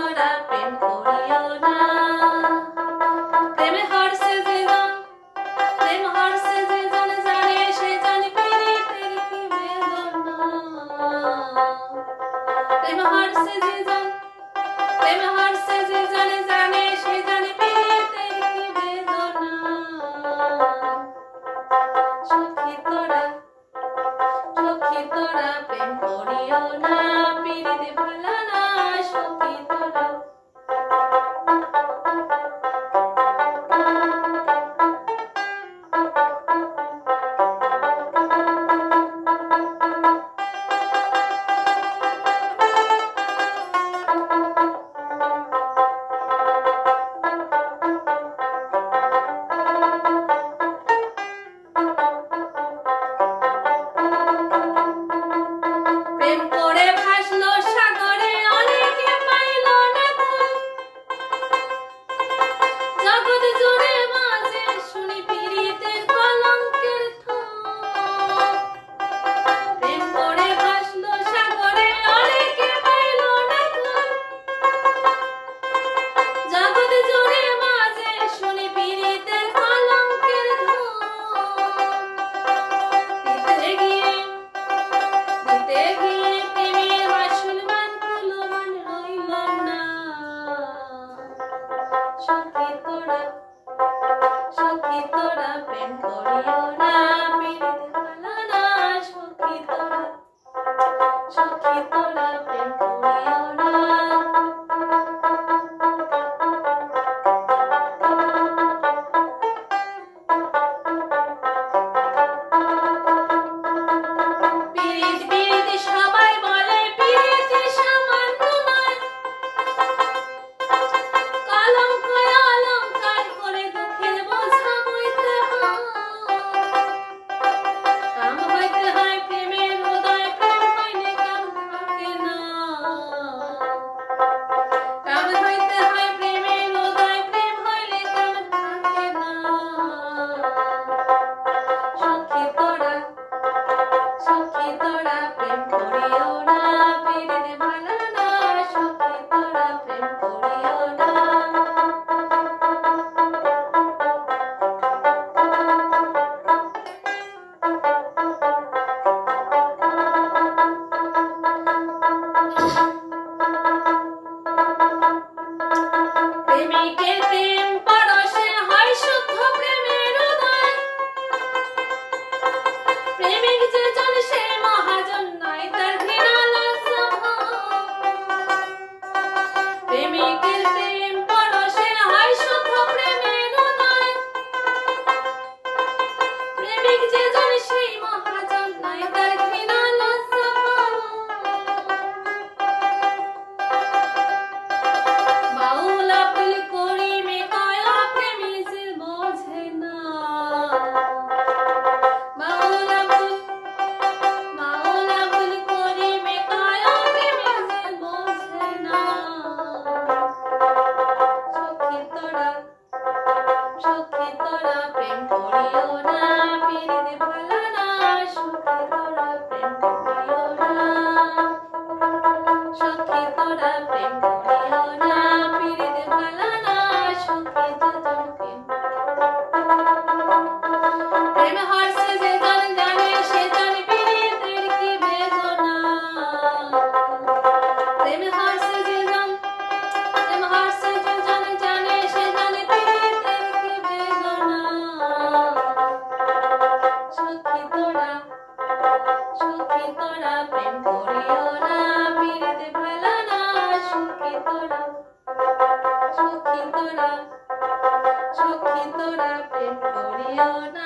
তোরা প্রেম করিও না প্রেমে হারছে যে জন প্রেম হারছে যে জন জানে সে জানে পেরে তেরি কি বেদনা প্রেম হারছে যে জন প্রেম হারছে যে জানে জানে সে জানে পেরে তেরি কি বেদনা সখী তোরা সখী তোরা প্রেম করিও না পিড়ি দেবা Thank you. no, no.